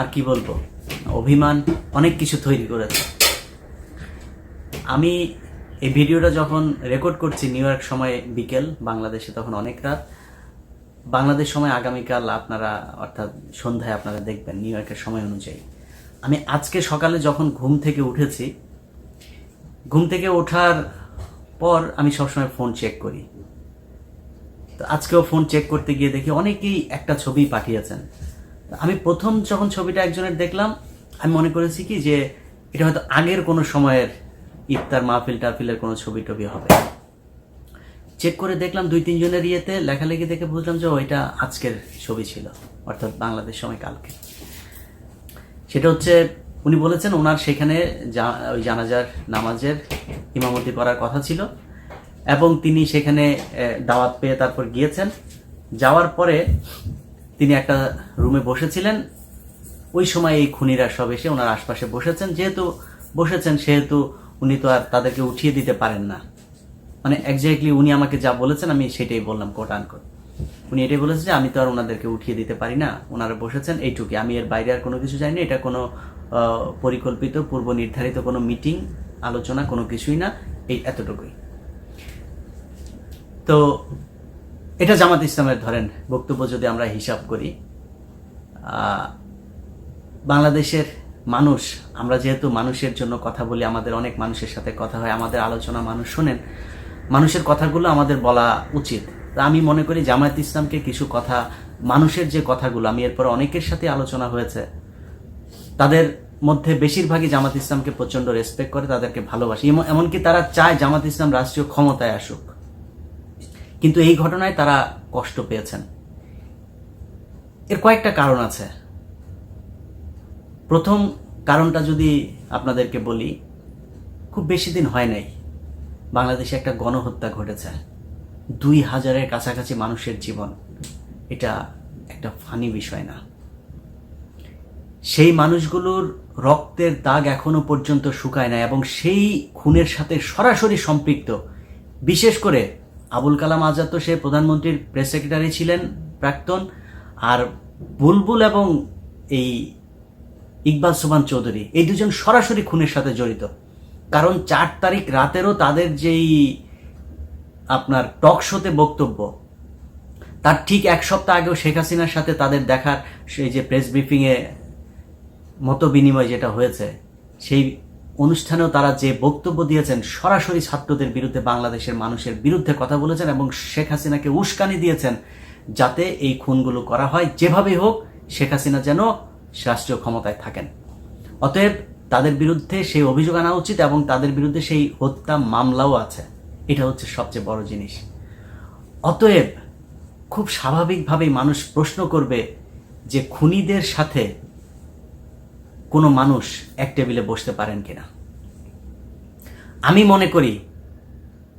আর কি বলব? অভিমান অনেক কিছু তৈরি করেছে। আমি এই ভিডিওটা যখন রেকর্ড করছি নিউ ইয়র্ক সময় বিকেল, বাংলাদেশে তখন অনেক রাত। বাংলাদেশ সময় আগামীকাল আপনারা, অর্থাৎ সন্ধ্যায় আপনারা দেখবেন নিউ ইয়র্কের সময় অনুযায়ী। আমি আজকে সকালে যখন ঘুম থেকে উঠেছি, ঘুম থেকে ওঠার পর আমি সবসময় ফোন চেক করি। তো আজকেও ফোন চেক করতে গিয়ে দেখি অনেকেই একটা ছবি পাঠিয়েছেন। আমি প্রথম যখন ছবিটা একজনের দেখলাম, আমি মনে করেছি কি যে এটা হয়তো আগের কোনো সময়ের ইফতার মাহফিল টাফিলের কোনো ছবি টবি হবে। চেক করে দেখলাম দুই, তিনজনের ইয়েতে লেখালেখি দেখে বুঝলাম যে ওইটা আজকের ছবি ছিল, অর্থাৎ বাংলাদেশ সময় কালকে। সেটা হচ্ছে, উনি বলেছেন ওনার সেখানে ওই জানাজার নামাজের ইমামতি করার কথা ছিল। এবং তিনি সেখানে দাওয়াত পেয়ে তারপর গিয়েছেন। যাওয়ার পরে তিনি একটা রুমে বসেছিলেন। ওই সময় এই খুনিরা সব এসে ওনার আশপাশে বসেছেন। যেহেতু বসেছেন, সেহেতু উনি তো আর তাদেরকে উঠিয়ে দিতে পারেন না। মানে একজাক্টলি উনি আমাকে যা বলেছেন, আমি সেটাই বললাম কোট উনি এটাই বলেছেন যে, আমি তো আর ওনাদেরকে উঠিয়ে দিতে পারি না। ওনারা বসেছেন এইটুকুই আমি এর বাইরে আর কোনো কিছু জানি এটা কোনো পরিকল্পিত পূর্ব নির্ধারিত কোনো মিটিং আলোচনা কোনো কিছুই না। এই এতটুকুই। তো এটা জামাত ইসলামের ধরেন বক্তব্য যদি আমরা হিসাব করি বাংলাদেশের মানুষ, আমরা যেহেতু মানুষের জন্য কথা বলি, আমাদের অনেক মানুষের সাথে কথা হয়, আমাদের আলোচনা মানুষ শোনেন, মানুষের কথাগুলো আমাদের বলা উচিত। তা আমি মনে করি জামায়াত ইসলামকে কিছু কথা, মানুষের যে কথাগুলো, আমি এরপর অনেকের সাথে আলোচনা হয়েছে, তাদের মধ্যে বেশিরভাগই জামাত ইসলামকে প্রচণ্ড রেসপেক্ট করে, তাদেরকে ভালোবাসে। এমন- এমনকি তারা চায় জামাত ইসলাম রাষ্ট্রীয় ক্ষমতায় আসুক। কিন্তু এই ঘটনায় তারা কষ্ট পেয়েছেন। এর কয়েকটা কারণ আছে। প্রথম কারণটা যদি আপনাদেরকে বলি, খুব বেশি দিন হয় নাই। বাংলাদেশে একটা গণহত্যা ঘটেছে। দুই হাজারের কাছাকাছি মানুষের জীবন। এটা একটা ফানি বিষয় না। সেই মানুষগুলোর রক্তের দাগ এখনও পর্যন্ত শুকায় না এবং সেই খুনের সাথে সরাসরি সম্পৃক্ত। বিশেষ করে আবুল কালাম আজাদ তো সে প্রধানমন্ত্রীর প্রেস সেক্রেটারি ছিলেন, প্রাক্তন। আর বুলবুল এবং এই ইকবাল সোবান চৌধুরী, এই দুজন সরাসরি খুনের সাথে জড়িত। কারণ চার তারিখ রাতেরও তাদের যেই আপনার টক শোতে বক্তব্য, তার ঠিক এক সপ্তাহ আগেও শেখ হাসিনার সাথে তাদের দেখার সেই যে প্রেস ব্রিফিংয়ে মত বিনিময় যেটা হয়েছে, সেই অনুষ্ঠানেও তারা যে বক্তব্য দিয়েছেন, সরাসরি ছাত্রদের বিরুদ্ধে বাংলাদেশের মানুষের বিরুদ্ধে কথা বলেছেন এবং শেখ হাসিনাকে উস্কানি দিয়েছেন যাতে এই খুনগুলো করা হয়। যেভাবেই হোক, শেখ হাসিনা যেন রাষ্ট্রীয় ক্ষমতায় থাকেন। অতএব তাদের বিরুদ্ধে সেই অভিযোগ আনা উচিত এবং তাদের বিরুদ্ধে সেই হত্যা মামলাও আছে। এটা হচ্ছে সবচেয়ে বড় জিনিস। অতএব খুব স্বাভাবিকভাবেই মানুষ প্রশ্ন করবে যে খুনিদের সাথে কোনো মানুষ এক টেবিলে বসতে পারেন কিনা। আমি মনে করি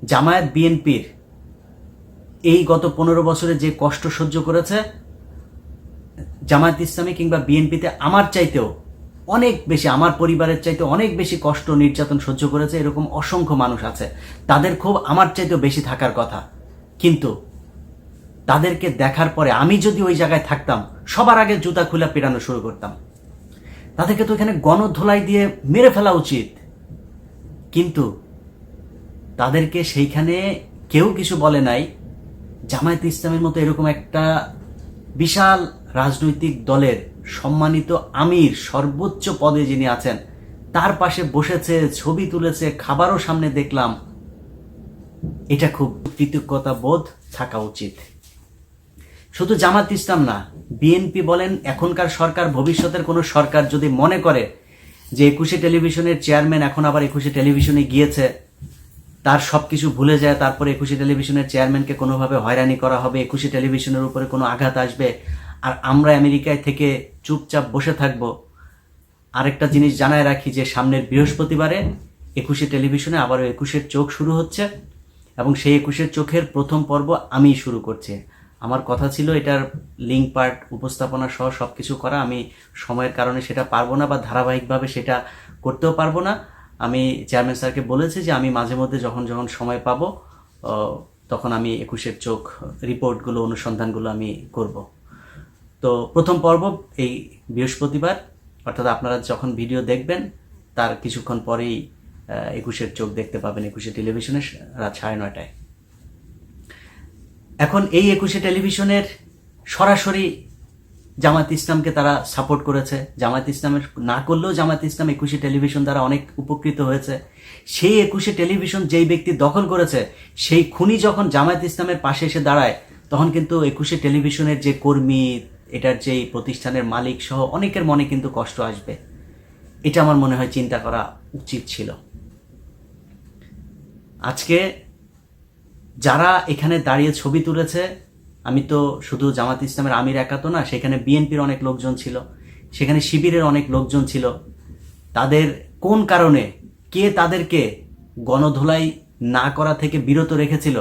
জামায়াত বিএনপির এই গত পনেরো বছরে যে কষ্ট সহ্য করেছে, জামায়াত ইসলামী কিংবা বিএনপিতে আমার চাইতেও অনেক বেশি, আমার পরিবারের চাইতে অনেক বেশি কষ্ট, নির্যাতন সহ্য করেছে এরকম অসংখ্য মানুষ আছে। তাদের খুব আমার চাইতেও বেশি থাকার কথা। কিন্তু তাদেরকে দেখার পরে আমি যদি ওই জায়গায় থাকতাম, সবার আগে জুতা খুলে পেরানো শুরু করতাম। তাদেরকে তো এখানে গণধোলাই দিয়ে মেরে ফেলা উচিত। কিন্তু তাদেরকে সেইখানে কেউ কিছু বলে নাই। জামায়াত ইসলামের মতো এরকম একটা বিশাল রাজনৈতিক দলের সম্মানিত আমির সর্বোচ্চ পদে যিনি আছেন, তার পাশে বসেছে, ছবি তুলেছে, খাবারও সামনে দেখলাম। এটা খুব কৃতজ্ঞতা বোধ থাকা উচিত। শুধু জামাত ইসলাম না বিএনপি বলেন, এখনকার সরকার ভবিষ্যতের কোনো সরকার যদি মনে করে যে একুশে টেলিভিশনের চেয়ারম্যান এখন আবার একুশে টেলিভিশনে গিয়েছে, তার সব কিছু ভুলে যায়, তারপরে একুশে টেলিভিশনের চেয়ারম্যানকে কোনোভাবে হয়রানি করা হবে, একুশে টেলিভিশনের উপরে কোনো আঘাত আসবে, আর আমরা আমেরিকায় থেকে চুপচাপ বসে থাকব। আরেকটা জিনিস জানায় রাখি যে, সামনের বৃহস্পতিবারে একুশে টেলিভিশনে আবারও একুশের চোখ শুরু হচ্ছে, এবং সেই একুশের চোখের প্রথম পর্ব আমিই শুরু করছি। আমার কথা ছিল এটার লিঙ্ক পার্ট উপস্থাপনা সহ সব কিছু করা। আমি সময়ের কারণে সেটা পারব না বা ধারাবাহিকভাবে সেটা করতেও পারব না। আমি চেয়ারম্যান স্যারকে বলেছি যে আমি মাঝে মধ্যে যখন যখন সময় পাবো তখন আমি একুশের চোখ রিপোর্টগুলো অনুসন্ধানগুলো আমি করব। তো প্রথম পর্ব এই বৃহস্পতিবার, অর্থাৎ আপনারা যখন ভিডিও দেখবেন, তার কিছুক্ষণ পরেই একুশের চোখ দেখতে পাবেন, একুশে টেলিভিশনে রাত সাড়ে নয়টায়। এখন এই একুশে টেলিভিশনের সরাসরি জামাত ইসলামকে তারা সাপোর্ট করেছে। জামাত ইসলামের না করলেও জামাত ইসলাম একুশে টেলিভিশন দ্বারা অনেক উপকৃত হয়েছে। সেই একুশে টেলিভিশন যেই ব্যক্তি দখল করেছে, সেই খুনি যখন জামায়াত ইসলামের পাশে এসে দাঁড়ায়, তখন কিন্তু একুশে টেলিভিশনের যে কর্মী, এটার যেই প্রতিষ্ঠানের মালিক সহ অনেকের মনে কিন্তু কষ্ট আসবে। এটা আমার মনে হয় চিন্তা করা উচিত ছিল। আজকে যারা এখানে দাঁড়িয়ে ছবি তুলেছে, আমি তো শুধু জামাত ইসলামের আমির একা তো না, সেখানে বিএনপির অনেক লোকজন ছিল, সেখানে শিবিরের অনেক লোকজন ছিল। তাদের কোন কারণে, কে তাদেরকে গণধোলাই না করা থেকে বিরত রেখেছিল,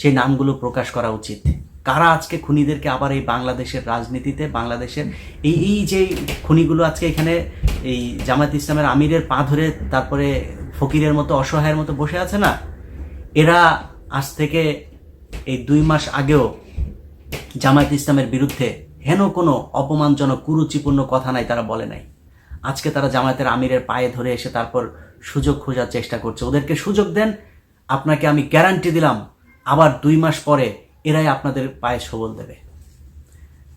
সেই নামগুলো প্রকাশ করা উচিত। কারা আজকে খুনিদেরকে আবার এই বাংলাদেশের রাজনীতিতে, বাংলাদেশের এই এই যে খুনিগুলো আজকে এখানে এই জামাত ইসলামের আমিরের পা ধরে তারপরে ফকিরের মতো, অসহায়ের মতো বসে আছে না, এরা আজ থেকে এই দুই মাস আগেও জামায়াত ইসলামের বিরুদ্ধে হেন কোনো অপমানজনক, কুরুচিপূর্ণ কথা নাই তারা বলে নাই। আজকে তারা জামায়াতের আমিরের পায়ে ধরে এসে তারপর সুযোগ খোঁজার চেষ্টা করছে। ওদেরকে সুযোগ দেন, আপনাকে আমি গ্যারান্টি দিলাম, আবার দুই মাস পরে এরাই আপনাদের পায়ে সবল দেবে।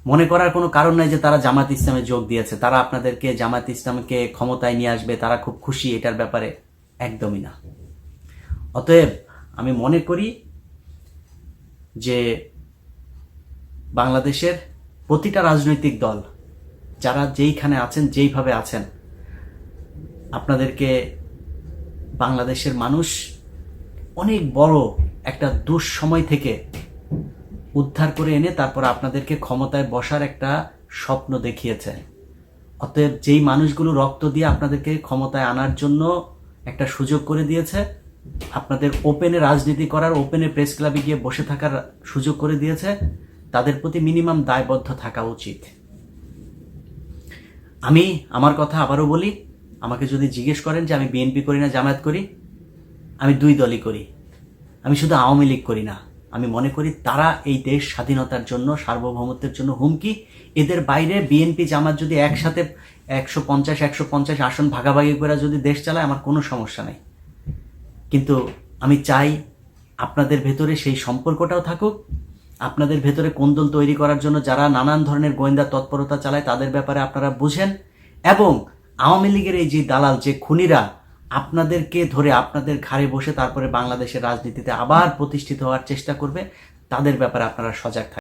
মনে করার কোনো কারণ নাই যে তারা জামাত ইসলামে যোগ দিয়েছে। তারা আপনাদেরকে জামাত ইসলামকে ক্ষমতায় নিয়ে আসবে, তারা খুব খুশি, এটার ব্যাপারে একদমই না। অতএব আমি মনে করি যে বাংলাদেশের প্রতিটা রাজনৈতিক দল, যারা যেইখানে আছেন, যেইভাবে আছেন, আপনাদেরকে বাংলাদেশের মানুষ অনেক বড় একটা দুঃসময় থেকে উদ্ধার করে এনে তারপর আপনাদেরকে ক্ষমতায় বসার একটা স্বপ্ন দেখিয়েছে। অতএব যেই মানুষগুলো রক্ত দিয়ে আপনাদেরকে ক্ষমতায় আনার জন্য একটা সুযোগ করে দিয়েছে আপনাদের ওপেনে রাজনীতি করার ওপেনে প্রেস ক্লাবে গিয়ে বসে থাকার সুযোগ করে দিয়েছে। তাদের প্রতি মিনিমাম দায়বদ্ধ থাকা উচিত। আমি আমার কথা আবারও বলি, আমাকে যদি জিজ্ঞেস করেন যে আমি বিএনপি করি না, জামায়াত করি, আমি দুই দলই করি। আমি শুধু আওয়ামী লীগ করি না। আমি মনে করি তারা এই দেশ স্বাধীনতার জন্য, সার্বভৌমত্বের জন্য হুমকি। এদের বাইরে বিএনপি জামাত যদি একসাথে একশো পঞ্চাশ একশো পঞ্চাশ আসন ভাগাভাগি করে যদি দেশ চালায়, আমার কোনো সমস্যা নেই। কিন্তু আমি চাই আপনাদের ভেতরে সেই সম্পর্কটাও থাকুক, আপনাদের ভেতরে কোন্দল তৈরি করার জন্য যারা নানান ধরনের গোয়েন্দা তৎপরতা চালায় তাদের ব্যাপারে আপনারা বুঝেন এবং আওয়ামী লীগের এই যে দালাল, যে খুনিরা, আপনাদেরকে ধরে আপনাদের ঘাড়ে বসে তারপরে বাংলাদেশের রাজনীতিতে আবার প্রতিষ্ঠিত হওয়ার চেষ্টা করবে, তাদের ব্যাপারে আপনারা সজাগ থাকবেন